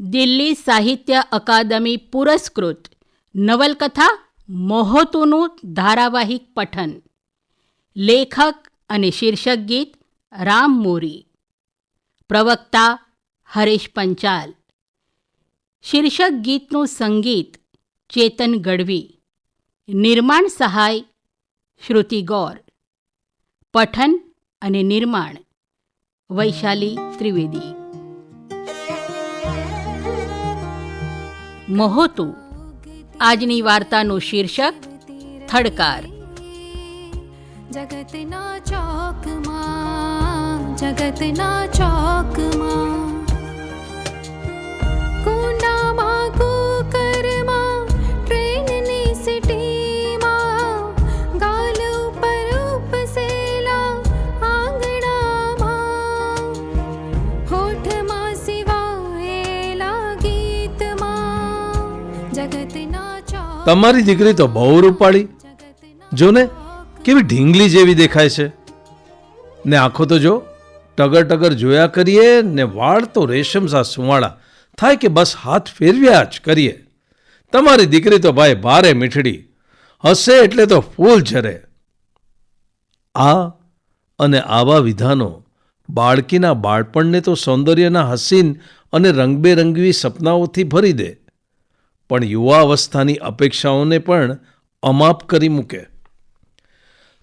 દિલ્હી સાહિત્ય અકાદમી પુરસ્કૃત. નવલકથા મોહતુનું ધારાવાહિક પઠન. લેખક અને શીર્ષક ગીત રામ મોરી. પ્રવક્તા હરેશ પંચાલ. શીર્ષક ગીતનું સંગીત ચેતન ગઢવી. નિર્માણ સહાય શ્રુતિ ગૌર. પઠન અને નિર્માણ વૈશાલી ત્રિવેદી. મહોતુ. આજની વાર્તાનું શીર્ષક થડકાર. જગતના ચોકમાં જગતના ચોકમાં. તમારી દીકરી તો બહુ રૂપાળી. જો ને કેવી ઢીંગલી જેવી દેખાય છે. ને આંખો તો જો ટગર ટગર જોયા કરીએ ને વાળ તો રેશમ સા સુવાળા. થાય કે બસ હાથ ફેરવ્યા જ કરીએ. તમારી દીકરી તો ભાઈ ભારે મીઠડી. હસે એટલે તો ફૂલ ઝરે. આ અને આવા વિધાનો બાળકીના બાળપણને તો સૌંદર્યના હસીન અને રંગબેરંગી સપનાઓથી ભરી દે. પણ યુવા અવસ્થાની અપેક્ષાઓને પણ અમાપ કરી મૂકે.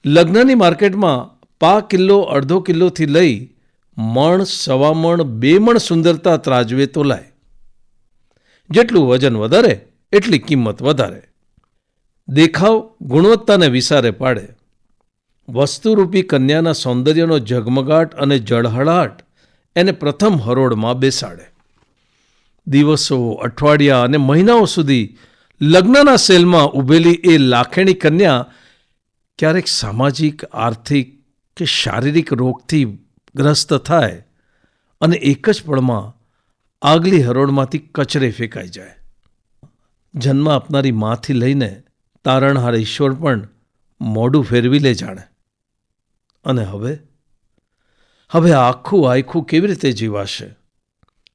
લગ્નની માર્કેટમાં પા કિલ્લો, અડધો કિલ્લોથી લઈ મણ, સવા મણ, બે મણ સુંદરતા ત્રાજવે તો લાય જેટલું વજન વધારે, એટલી કિંમત વધારે. દેખાવ ગુણવત્તાને વિસારે પાડે. વસ્તુરૂપી કન્યાના સૌંદર્યનો ઝગમગાટ અને જળહળાટ એને પ્રથમ હરોળમાં બેસાડે. દિવસો, અઠવાડિયા અને મહિનાઓ સુધી લગ્નના સેલમાં ઊભેલી એ લાખેણી કન્યા ક્યારેક સામાજિક, આર્થિક કે શારીરિક રોગથી ગ્રસ્ત થાય અને એક જ પળમાં આગલી હરોળમાંથી કચરે ફેંકાઈ જાય. જન્મ આપનારી માથી લઈને તારણહાર ઈશ્વર પણ મોઢું ફેરવી લે જાણે. અને હવે? હવે આખું આખું કેવી રીતે જીવાશે?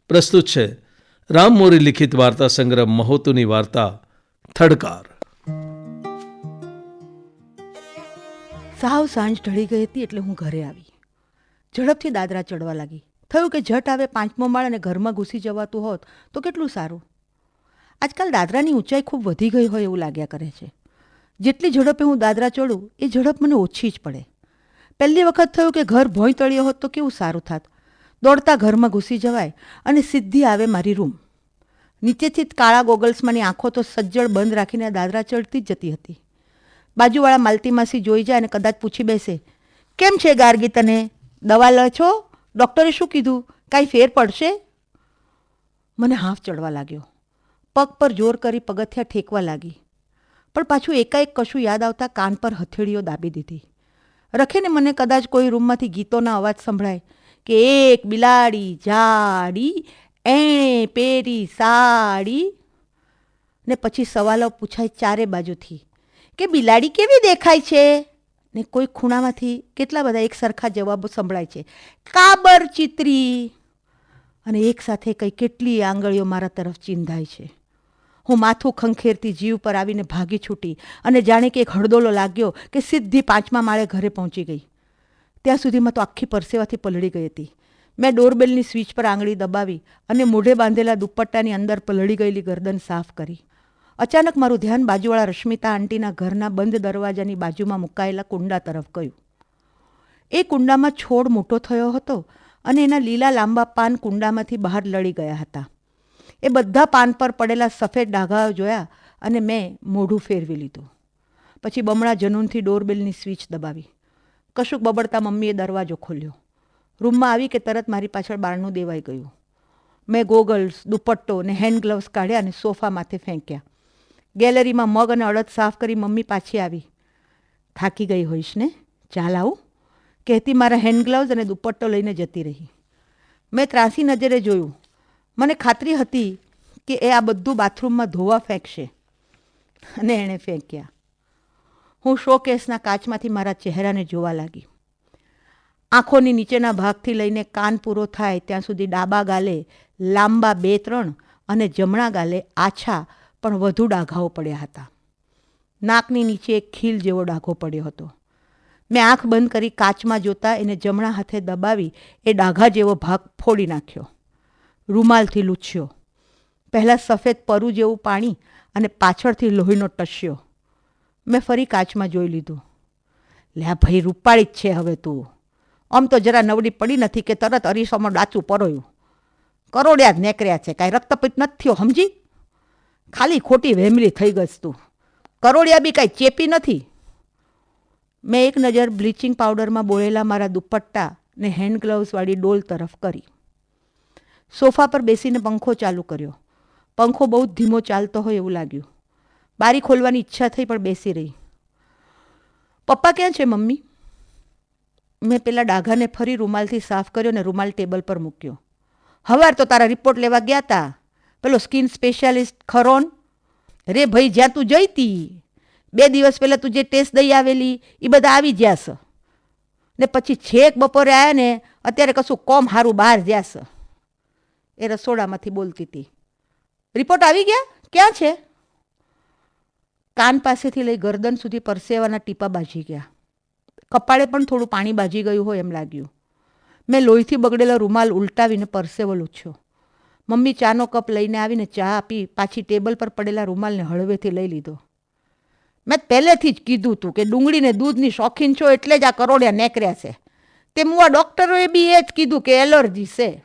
પ્રસ્તુત છે રામ મોરી લિખિત વાર્તા સંગ્રહ મહોતુની વાર્તા, થડકાર. સાવ સાંજ ઢળી ગઈ હતી એટલે હું ઘરે આવી. ઝડપથી દાદરા ચડવા લાગી. થયું કે ઝટ આવે પાંચમો માળ અને ઘરમાં ઘૂસી જવાતું હોત તો કેટલું સારું. આજકાલ દાદરાની ઊંચાઈ ખૂબ વધી ગઈ હોય એવું લાગ્યા કરે છે. જેટલી ઝડપે હું દાદરા ચડું, એ ઝડપ મને ઓછી જ પડે. પહેલી વખત થયું કે ઘર ભોંય તળ્યો હોત તો કેવું સારું થાત. દોડતા ઘરમાં ઘૂસી જવાય અને સીધી આવે મારી રૂમ. નીચેથી જ કાળા ગોગલ્સમાંની આંખો તો સજ્જડ બંધ રાખીને દાદરા ચડતી જ જતી હતી. બાજુવાળા માલતી માસી જોઈ જાય અને કદાચ પૂછી બેસે, કેમ છે ગાર્ગી તને? દવા લો છો? ડૉક્ટરે શું કીધું? કાંઈ ફેર પડશે? મને હાફ ચડવા લાગ્યો. પગ પર જોર કરી પગથિયા ઠેકવા લાગી. પણ પાછું એકાએક કશું યાદ આવતા કાન પર હથેળીઓ દાબી દીધી. રખીને મને કદાચ કોઈ રૂમમાંથી ગીતોના અવાજ સંભળાય કે, એક બિલાડી જાડી એણે પેરી સાડી ને પછી સવાલો પૂછાય ચારે બાજુથી કે બિલાડી કેવી દેખાય છે? ને કોઈ ખૂણામાંથી કેટલા બધા એક સરખા જવાબો સંભળાય છે. કાબર ચિત્રી. અને એક સાથે કઈ કેટલી આંગળીઓ મારા તરફ ચિંધાય છે. હું માથું ખંખેરતી જીવ પર આવીને ભાગી છૂટી અને જાણે કે એક હળદોલો લાગ્યો કે સીધી પાંચમા માળે ઘરે પહોંચી ગઈ. ત્યાં સુધીમાં તો આખી પરસેવાથી પલળી ગઈ હતી. મેં ડોરબેલની સ્વિચ પર આંગળી દબાવી અને મોઢે બાંધેલા દુપટ્ટાની અંદર પલળી ગયેલી ગરદન સાફ કરી. અચાનક મારું ધ્યાન બાજુવાળા રશ્મિતા આંટીના ઘરના બંધ દરવાજાની બાજુમાં મુકાયેલા કુંડા તરફ ગયું. એ કુંડામાં છોડ મોટો થયો હતો અને એના લીલા લાંબા પાન કુંડામાંથી બહાર લડી ગયા હતા. એ બધા પાન પર પડેલા સફેદ ડાઘાઓ જોયા અને મેં મોઢું ફેરવી લીધું. પછી બમણા જનૂનથી ડોરબેલની સ્વિચ દબાવી. કશુંક બબડતા મમ્મીએ દરવાજો ખોલ્યો. રૂમમાં આવી કે તરત મારી પાછળ બારણું દેવાઈ ગયું. મેં ગોગલ્સ, દુપટ્ટો ને હેન્ડ ગ્લવ્સ કાઢ્યા અને સોફા માથે ફેંક્યા. ગેલેરીમાં મગ અને અડદ સાફ કરી મમ્મી પાછી આવી. થાકી ગઈ હોઈશ ને? ચાલ આવું. કહેતી મારા હેન્ડ ગ્લવ્સ અને દુપટ્ટો લઈને જતી રહી. મેં ત્રાસી નજરે જોયું. મને ખાતરી હતી કે એ આ બધું બાથરૂમમાં ધોવા ફેંકશે. અને એણે ફેંક્યા. હું શોકેસના કાચમાંથી મારા ચહેરાને જોવા લાગી. આંખોની નીચેના ભાગથી લઈને કાન પૂરો થાય ત્યાં સુધી ડાબા ગાલે લાંબા બે ત્રણ અને જમણા ગાલે આછા પણ વધુ ડાઘાઓ પડ્યા હતા. નાકની નીચે એક ખીલ જેવો ડાઘો પડ્યો હતો. મેં આંખ બંધ કરી કાચમાં જોતા એને જમણા હાથે દબાવી એ ડાઘા જેવો ભાગ ફોડી નાખ્યો. રૂમાલથી લૂછ્યો. પહેલાં સફેદ પરુ જેવું પાણી અને પાછળથી લોહીનો ટસ્યો મેં ફરી કાચમાં જોઈ લીધું. લે ભાઈ, રૂપાળી જ છે હવે તું. આમ તો જરા નવડી પડી નથી કે તરત અરીસામાં ડાચું પરોયું. કરોડ્યા જ નેકર્યા છે, કાંઈ રક્તપિત નથી થયો, સમજી? ખાલી ખોટી વહેમલી થઈ ગઈ તું. કરોડિયા બી કાંઈ ચેપી નથી. મેં એક નજર બ્લીચિંગ પાવડરમાં બોળેલા મારા દુપટ્ટા ને હેન્ડ ગ્લવ્સવાળી ડોલ તરફ કરી. સોફા પર બેસીને પંખો ચાલુ કર્યો. પંખો બહુ ધીમો ચાલતો હોય એવું લાગ્યું. બારી ખોલવાની ઈચ્છા થઈ પણ બેસી રહી. પપ્પા ક્યાં છે, મમ્મી? મેં પેલા ડાઘાને ફરી રૂમાલથી સાફ કર્યો ને રૂમાલ ટેબલ પર મૂક્યો. હવાર તો તારા રિપોર્ટ લેવા ગયા તા પેલો સ્કિન સ્પેશિયાલિસ્ટ ખરોન, રે ભાઈ, જ્યાં તું જઈ તી બે દિવસ પહેલાં તું જે ટેસ્ટ દઈ આવેલી એ બધા આવી જ્યાસ. ને પછી છેક બપોરે આવ્યા ને, અત્યારે કશું કોમ સારું બહાર જ્યાસ. એ રસોડામાંથી બોલતી હતી. રિપોર્ટ આવી ગયા? ક્યાં છે? કાન પાસેથી લઈ ગરદન સુધી પરસેવાના ટીપા બાજી ગયા. કપાળે પણ થોડું પાણી બાજી ગયું હોય એમ લાગ્યું. મેં લોહીથી બગડેલો રૂમાલ ઉલટાવીને પરસેવો લૂછ્યો. મમ્મી ચાનો કપ લઈને આવીને ચા આપી પાછી ટેબલ પર પડેલા રૂમાલને હળવેથી લઈ લીધો. મેં પહેલેથી જ કીધું હતું કે ડુંગળીને દૂધની શોખીન છો એટલે જ આ કરોડિયા નેકર્યા છે. તે મુવા ડૉક્ટરોએ બી એ જ કીધું કે એલર્જી છે.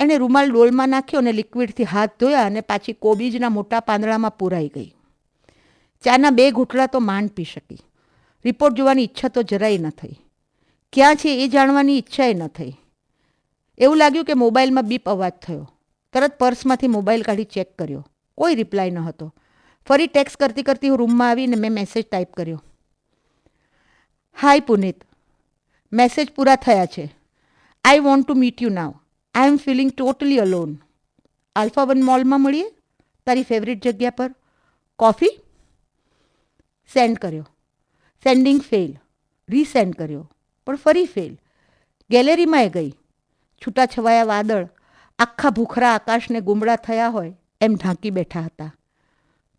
એણે રૂમાલ ડોલમાં નાખ્યો અને લિક્વિડથી હાથ ધોયા અને પાછી કોબીજના મોટા પાંદડામાં પૂરાઈ ગઈ. ચાના બે ઘૂંટડા તો માંડ પી શકી. રિપોર્ટ જોવાની ઈચ્છા તો જરાય ન થઈ. ક્યાં છે એ જાણવાની ઈચ્છાએ ન થઈ. એવું લાગ્યું કે મોબાઈલમાં બીપ અવાજ થયો. તરત પર્સમાંથી મોબાઈલ કાઢી ચેક કર્યો. કોઈ રિપ્લાય ન હતો. ફરી ટેક્સ કરતી કરતી હું રૂમમાં આવીને મેં મેસેજ ટાઈપ કર્યો. હાય પુનિત. મેસેજ પૂરા થયા છે. I want to meet you now I am feeling totally alone. Alpha One મોલમાં મળીએ? તારી ફેવરિટ જગ્યા પર? કોફી? સેન્ડ કર્યો. સેન્ડિંગ ફેલ રીસેન્ડ કર્યો, પણ ફરી ફેલ ગેલેરીમાં એ ગઈ. છૂટાછવાયા વાદળ, આખા ભૂખરા આકાશને ગુમડા થયા હોય એમ ઢાંકી બેઠા હતા.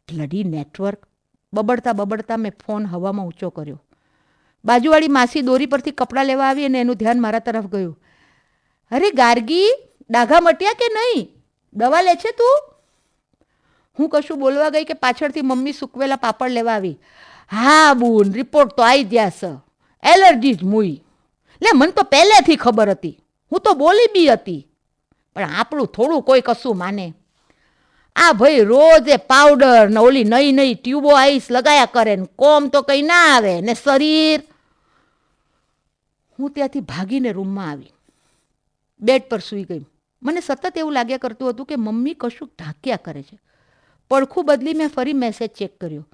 બ્લડી નેટવર્ક બબડતા બબડતા મેં ફોન હવામાં ઊંચો કર્યો. બાજુવાળી માસી દોરી પરથી કપડાં લેવા આવી અને એનું ધ્યાન મારા તરફ ગયું. અરે ગાર્ગી, ડાઘા મટ્યા કે નહીં? દવા લે છે તું? હું કશું બોલવા ગઈ કે પાછળથી મમ્મી સૂકવેલા પાપડ લેવા આવી. હા બુન રિપોર્ટ તો આવી ગયા છે. એલર્જી જ મૂઈ. લે, મને તો પહેલેથી ખબર હતી. હું તો બોલી બી હતી. પણ આપણું થોડું કોઈ કશું માને. આ ભાઈ રોજ એ પાવડર ને ઓલી નઈ નઈ ટ્યુબો આઈસ લગાયા કરે ને કોમ તો કંઈ ના આવે, ને શરીર. હું ત્યાંથી ભાગીને રૂમમાં આવી. બેડ પર સૂઈ ગઈ. મને સતત એવું લાગ્યા કરતું હતું કે મમ્મી કશુંક ઢાંક્યા કરે છે. પડખું બદલી મેં ફરી મેસેજ ચેક કર્યો.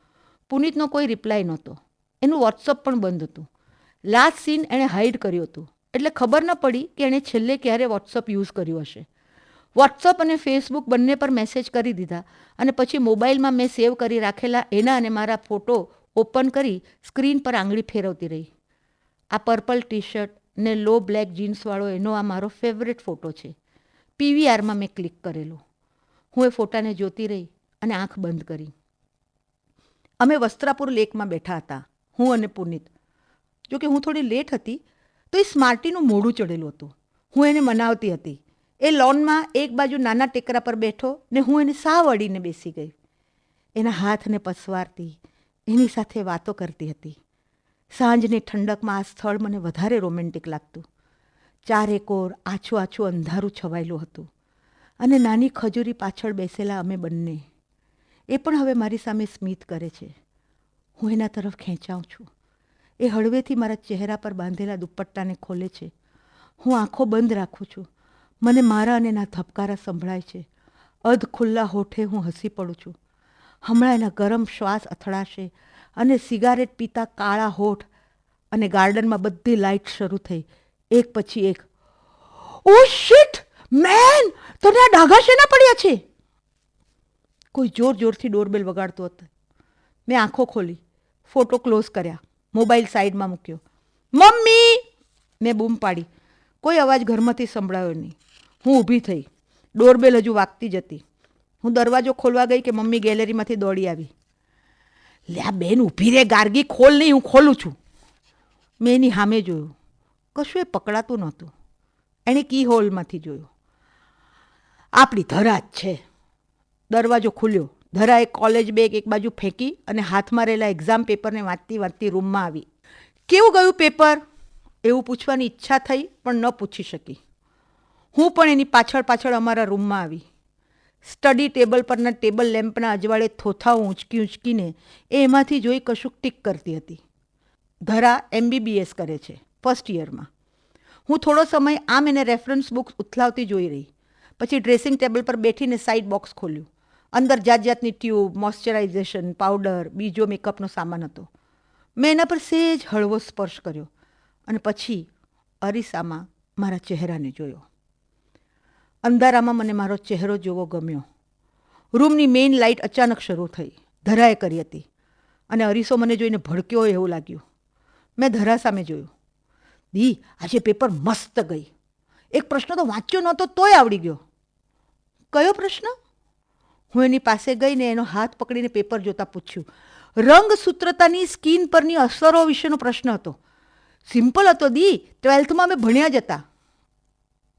પુનિતનો કોઈ રિપ્લાય નહોતો. એનું વોટ્સઅપ પણ બંધ હતું. લાસ્ટ સીન એણે હાઈડ કર્યું હતું. એટલે ખબર ન પડી કે એણે છેલ્લે ક્યારે વોટ્સઅપ યુઝ કર્યું હશે. વોટ્સઅપ અને ફેસબુક બંને પર મેસેજ કરી દીધા અને પછી મોબાઈલમાં મેં સેવ કરી રાખેલા એના અને મારા ફોટો ઓપન કરી સ્ક્રીન પર આંગળી ફેરવતી રહી. આ પર્પલ ટી શર્ટ ને લો બ્લેક જીન્સવાળો એનો આ મારો ફેવરેટ ફોટો છે. પીવીઆરમાં મેં ક્લિક કરેલો. હું એ ફોટાને જોતી રહી અને આંખ બંધ કરી. અમે વસ્ત્રાપુર લેકમાં બેઠા હતા, હું અને પુનિત. જોકે હું થોડી લેટ હતી, તો એ સ્માર્ટીનું મોઢું ચડેલું હતું. હું એને મનાવતી હતી. એ લોનમાં એક બાજુ નાના ટેકરા પર બેઠો ને હું એને સાવ અડીને બેસી ગઈ. એના હાથને પસવારતી, એની સાથે વાતો કરતી હતી. સાંજની ઠંડકમાં આ સ્થળ મને વધારે રોમેન્ટિક લાગતું. ચારેકોર આછું આછું અંધારું છવાયેલું હતું. અને નાની ખજૂરી પાછળ બેસેલા અમે બંને. એ પણ હવે મારી સામે સ્મિત કરે છે. હું એના તરફ ખેંચાઉં છું. એ હળવેથી મારા ચહેરા પર બાંધેલા દુપટ્ટાને ખોલે છે. હું આંખો બંધ રાખું છું. મને મારા અને એના ધબકારા સંભળાય છે. અધ ખુલ્લા હોઠે હું હસી પડું છું. હમણાં એના ગરમ શ્વાસ અથડાશે અને સિગારેટ પીતા કાળા હોઠ અને ગાર્ડનમાં બધી લાઇટ શરૂ થઈ. એક પછી એક ઓ શિટ મેન તને આ ડાઘા શેના પડ્યા છે? કોઈ જોર જોરથી ડોરબેલ વગાડતો હતો. મેં આંખો ખોલી, ફોટો ક્લોઝ કર્યા, મોબાઈલ સાઈડમાં મૂક્યો. મમ્મી! મેં બૂમ પાડી. કોઈ અવાજ ઘરમાંથી સંભળાયો નહીં. હું ઊભી થઈ. ડોરબેલ હજુ વાગતી જ હતી. હું દરવાજો ખોલવા ગઈ કે મમ્મી ગેલેરીમાંથી દોડી આવી. લે આ બેન, ઊભી રે, ગાર્ગી, ખોલ નહીં, હું ખોલું છું. મેં એની સામે જોયું. કશું એ પકડાતું નહોતું. એણે કી હોલમાંથી જોયું. આપણી ધરા જ છે. દરવાજો ખુલ્યો. ધરાએ કોલેજ બેગ એક બાજુ ફેંકી અને હાથમાં રહેલા એક્ઝામ પેપરને વાંચતી વાંચતી રૂમમાં આવી. કેવું ગયું પેપર એવું પૂછવાની ઈચ્છા થઈ, પણ ન પૂછી શકી. હું પણ એની પાછળ પાછળ અમારા રૂમમાં આવી. સ્ટડી ટેબલ પરના ટેબલ લેમ્પના અજવાળે થોથાઓ ઊંચકી ઊંચકીને એ એમાંથી જોઈ કશુંક ટીક કરતી હતી. ધરા એમબીબીએસ કરે છે ફર્સ્ટ યરમાં હું થોડો સમય આમ એને રેફરન્સ બુક્સ ઉથલાવતી જોઈ રહી. પછી ડ્રેસિંગ ટેબલ પર બેઠીને સાઈડ બોક્સ ખોલ્યું. અંદર જાત જાતની ટ્યુબ મોઇશ્ચરાઇઝેશન, પાવડર, બીજો મેકઅપનો સામાન હતો. મેં એના પર સેજ હળવો સ્પર્શ કર્યો અને પછી અરીસામાં મારા ચહેરાને જોયો. અંધારામાં મને મારો ચહેરો જોવો ગમ્યો. રૂમની મેઇન લાઇટ અચાનક શરૂ થઈ, ધરાએ કરી હતી અને અરીસો મને જોઈને ભડક્યો હોય એવું લાગ્યું. મેં ધરા સામે જોયું. દી, આજે પેપર મસ્ત ગઈ. એક પ્રશ્ન તો વાંચ્યો નહોતો તોય આવડી ગયો. કયો પ્રશ્ન? હું એની પાસે ગઈને એનો હાથ પકડીને પેપર જોતા પૂછ્યું રંગસૂત્રતાની સ્કીન પરની અસરો વિશેનો પ્રશ્ન હતો. સિમ્પલ હતો દી, ટ્વેલ્થમાં અમે ભણ્યા જ હતા.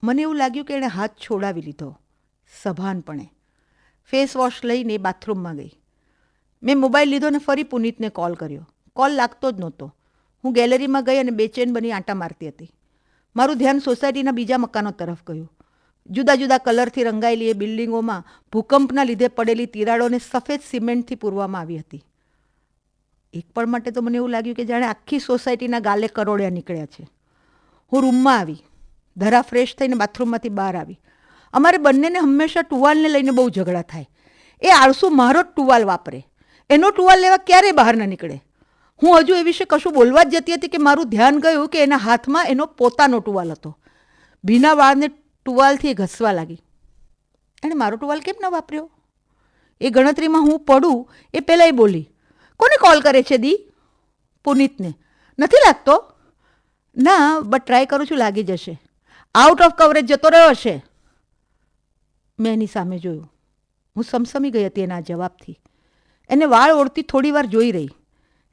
મને એવું લાગ્યું કે એણે હાથ છોડાવી લીધો, સભાનપણે. ફેસ વોશ લઈને બાથરૂમમાં ગઈ. મેં મોબાઈલ લીધો અને ફરી પુનીતને કોલ કર્યો. કોલ લાગતો જ નહોતો. હું ગેલેરીમાં ગઈ અને બેચેન બની આંટા મારતી હતી. મારું ધ્યાન સોસાયટીના બીજા મકાનો તરફ ગયું. જુદા જુદા કલરથી રંગાયેલી એ બિલ્ડિંગોમાં ભૂકંપના લીધે પડેલી તિરાડોને સફેદ સિમેન્ટથી પૂરવામાં આવી હતી. એક પણ માટે તો મને એવું લાગ્યું કે જાણે આખી સોસાયટીના ગાલે કરોડિયા નીકળ્યા છે. હું રૂમમાં આવી, ધરા ફ્રેશ થઈને બાથરૂમમાંથી બહાર આવી. અમારે બંનેને હંમેશા ટુવાલને લઈને બહુ ઝઘડા થાય. એ આળસુ મારો જ ટુવાલ વાપરે. એનો ટુવાલ લેવા ક્યારેય બહાર ન નીકળે? હું હજુ એ વિશે કશું બોલવા જ જતી હતી કે મારું ધ્યાન ગયું કે એના હાથમાં એનો પોતાનો ટુવાલ હતો. ભીના વાળને ટુવાલથી ઘસવા લાગી. એણે મારો ટુવાલ કેમ ન વાપર્યો? એ ગણતરીમાં હું પડું એ પહેલાં એ બોલી, કોને કોલ કરે છે દી? પુનિતને, નથી લાગતો? ના બટ ટ્રાય કરું છું, લાગી જશે. આઉટ ઓફ કવરેજ જતો રહ્યો હશે. મેં એની સામે જોયું. હું સમસમી ગઈ હતી એના જવાબથી. એને વાળ ઓળતી થોડી વાર જોઈ રહી.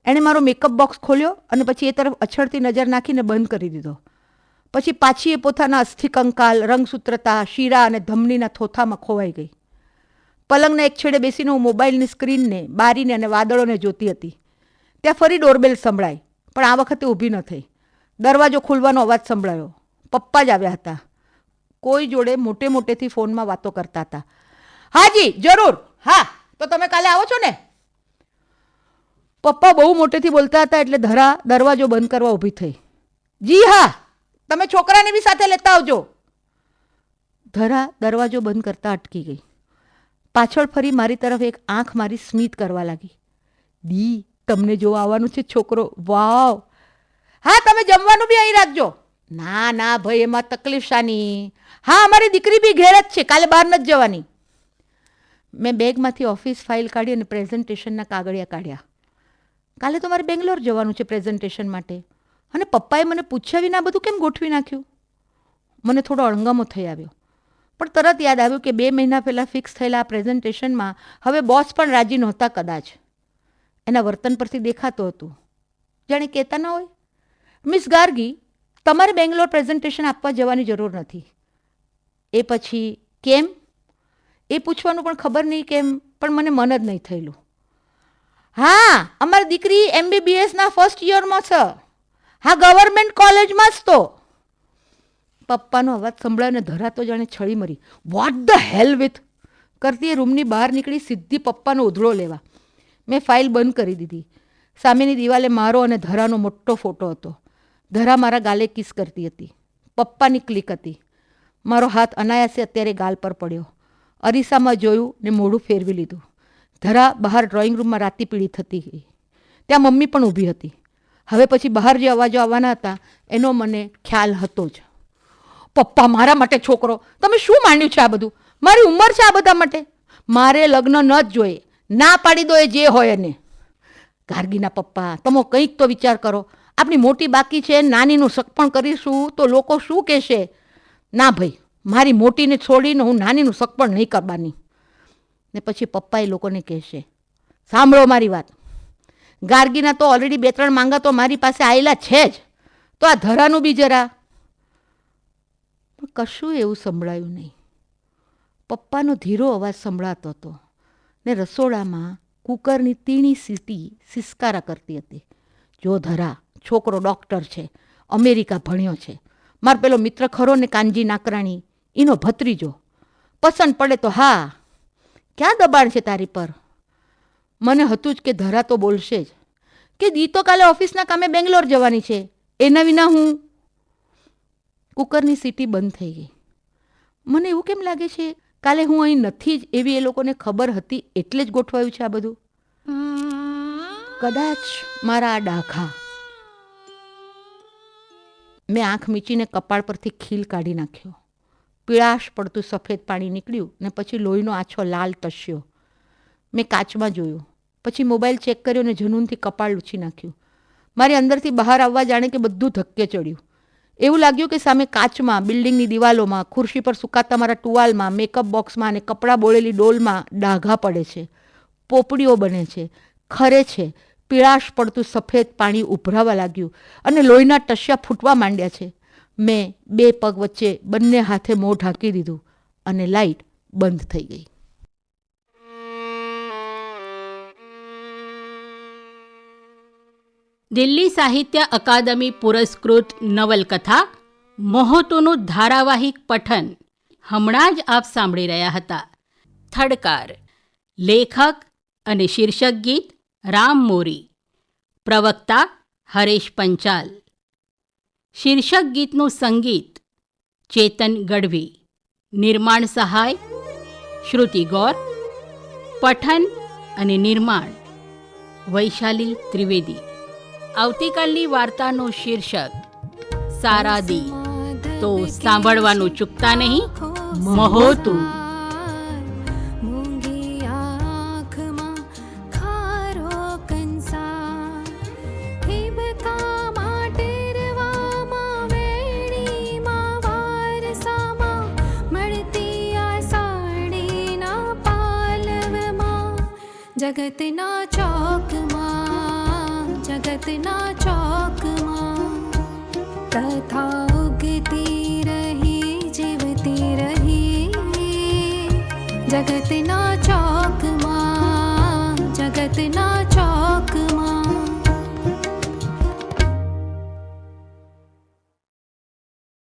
એણે મારો મેકઅપ બોક્સ ખોલ્યો અને પછી એ તરફ અછડતી નજર નાખીને બંધ કરી દીધો. પછી પાછી એ પોતાના અસ્થિ કંકાલ રંગસૂત્રતા, શીરા અને ધમનીના થોથામાં ખોવાઈ ગઈ. પલંગના એક છેડે બેસીને હું મોબાઈલની સ્ક્રીનને બારીને અને વાદળોને જોતી હતી. ત્યાં ફરી ડોરબેલ સંભળાઈ પણ આ વખતે ઊભી ન થઈ. દરવાજો ખુલવાનો અવાજ સંભળાયો. પપ્પા જ આવ્યા હતા. કોઈ જોડે મોટે મોટેથી ફોનમાં વાતો કરતા હતા. હાજી, જરૂર. હા, તો તમે કાલે આવો છો ને? પપ્પા બહુ મોટેથી બોલતા હતા એટલે ધરા દરવાજો બંધ કરવા ઊભી થઈ. જી હા. તમે છોકરાને બી સાથે લેતા આવજો. ધરા દરવાજો બંધ કરતા અટકી ગઈ. પાછળ ફરી મારી તરફ એક આંખ મારી સ્મિત કરવા લાગી. દી, તમને જોવા આવવાનું છે છોકરો? વાવ! હા, તમે જમવાનું બી અહીં રાખજો. ના ના, ભાઈ, એમાં તકલીફ શાની. હા, અમારી દીકરી બી ઘેર જ છે, કાલે બહાર નથી જવાની. મેં બેગમાંથી ઓફિસ ફાઇલ કાઢી અને પ્રેઝન્ટેશનના કાગળિયા કાઢ્યા. કાલે તો મારે બેંગ્લોર જવાનું છે પ્રેઝન્ટેશન માટે. અને પપ્પાએ મને પૂછ્યા વિના બધું કેમ ગોઠવી નાખ્યું? મને થોડો અણગમો થઈ આવ્યો. પણ તરત યાદ આવ્યું કે બે મહિના પહેલાં ફિક્સ થયેલા આ પ્રેઝન્ટેશનમાં હવે બોસ પણ રાજી નહોતા કદાચ. એના વર્તન પરથી દેખાતું હતું. જાણે કહેતા ન હોય. મિસ ગાર્ગી તમારે બેંગ્લોર પ્રેઝન્ટેશન આપવા જવાની જરૂર નથી. એ પછી કેમ? એ પૂછવાનું પણ ખબર નહીં કેમ, પણ મને મન જ નહીં થયેલું. હા, અમારી દીકરી એમબીબીએસના ફર્સ્ટ યરમાં છે. હા ગવર્મેન્ટ કોલેજમાં જ તો. પપ્પાનો અવાજ સંભળાયો ને ધરા તો જાણે છળી મરી. વોટ ધ હેલ વિથ કરતી એ રૂમની બહાર નીકળી સીધી પપ્પાનો ઉધળો લેવા. મેં ફાઇલ બંધ કરી દીધી. સામેની દિવાલે મારો અને ધરાનો મોટો ફોટો હતો. ધરા મારા ગાલે કિસ કરતી હતી. પપ્પાની ક્લિક હતી. મારો હાથ અનાયાસે અત્યારે ગાલ પર પડ્યો. અરીસામાં જોયું ને મોઢું ફેરવી લીધું. ધરા બહાર ડ્રોઈંગ રૂમમાં રાતી પીળી થતી ગઈ. ત્યાં મમ્મી પણ ઊભી હતી. હવે પછી બહાર જે અવાજો આવવાના હતા, એનો મને ખ્યાલ હતો જ. પપ્પા મારા માટે છોકરો, તમે શું માંડ્યું છે આ બધું? મારી ઉંમર છે આ બધા માટે? મારે લગ્ન ન જ જોઈએ. ના પાડી દો એ જે હોય એને. ગાર્ગીના પપ્પા, તમે કંઈક તો વિચાર કરો. આપણી મોટી બાકી છે, નાનીનું સગપણ કરીશું તો લોકો શું કહેશે? ના ભાઈ, મારી મોટીને છોડીને હું નાનીનું સગપણ નહીં કરવાની. ને પછી પપ્પા એ લોકોને કહેશે, સાંભળો મારી વાત. ગાર્ગીના તો ઓલરેડી બે ત્રણ માંગા તો મારી પાસે આવેલા છે જ. તો આ ધરાનું બી જરા. કશું એવું સંભળાયું નહીં. પપ્પાનો ધીરો અવાજ સંભળાતો હતો ને રસોડામાં કુકરની તીણી સીટી સિસકારા કરતી હતી. જો ધરા, છોકરો ડૉક્ટર છે, અમેરિકા ભણ્યો છે, માર પેલો મિત્ર ખરો ને કાનજી નાકરાણી એનો ભત્રીજો. પસંદ પડે તો હા. ક્યાં દબાણ છે તારી પર? મને હતું જ કે ધરા તો બોલશે જ. કે દી તો કાલે ઓફિસના કામે બેંગ્લોર જવાની છે. એના વિના હું કુકરની સીટી બંધ થઈ ગઈ. મને એવું કેમ લાગે છે? કાલે હું અહીં નથી જ એવી એ લોકોને ખબર હતી એટલે જ ગોઠવાયું છે આ બધું. કદાચ મારા આ ડાઘા મેં આંખ મીચીને કપાળ પરથી ખીલ કાઢી નાખ્યો. પીળાશ પડતું સફેદ પાણી નીકળ્યું ને પછી લોહીનો આછો લાલ ટસ્યો મેં કાચમાં જોયું. પછી મોબાઈલ ચેક કર્યો અને જનૂનથી કપાળ લૂછી નાખ્યું. મારી અંદરથી બહાર આવવા જાણે કે બધું ધક્કે ચડ્યું. એવું લાગ્યું કે સામે કાચમાં, બિલ્ડિંગની દિવાલોમાં, ખુરશી પર સુકાતા મારા ટુવાલમાં મેકઅપ બોક્સમાં અને કપડાં બોળેલી ડોલમાં ડાઘા પડે છે, પોપડીઓ બને છે, ખરે છે, પીળાશ પડતું સફેદ પાણી ઉભરાવા લાગ્યું અને લોહીના ટસ્યા ફૂટવા માંડ્યા છે. મેં બે પગ વચ્ચે બંને હાથે મોં ઢાંકી દીધું અને લાઈટ બંધ થઈ ગઈ. દિલ્હી સાહિત્ય અકાદમી પુરસ્કૃત નવલકથા, મોહતોનું ધારાવાહિક પઠન. હમણાં જ આપ સાંભળી રહ્યા હતા. થડકાર, લેખક અને શીર્ષક ગીત, રામ મોરી. પ્રવક્તા, હરેશ પંચાલ. શીર્ષક ગીતનું સંગીત, ચેતન ગઢવી. નિર્માણ સહાય, શ્રુતિ ગૌર. પઠન અને નિર્માણ, વૈશાલી ત્રિવેદી. આવતીકાલની વાર્તાનું શીર્ષક સારાદી તો સાંભળવાનું ચૂકતા નહીં મહોતું મૂંગી જગતના ચોકમાં તથા ઉગતી રહી જીવતી રહી જગતના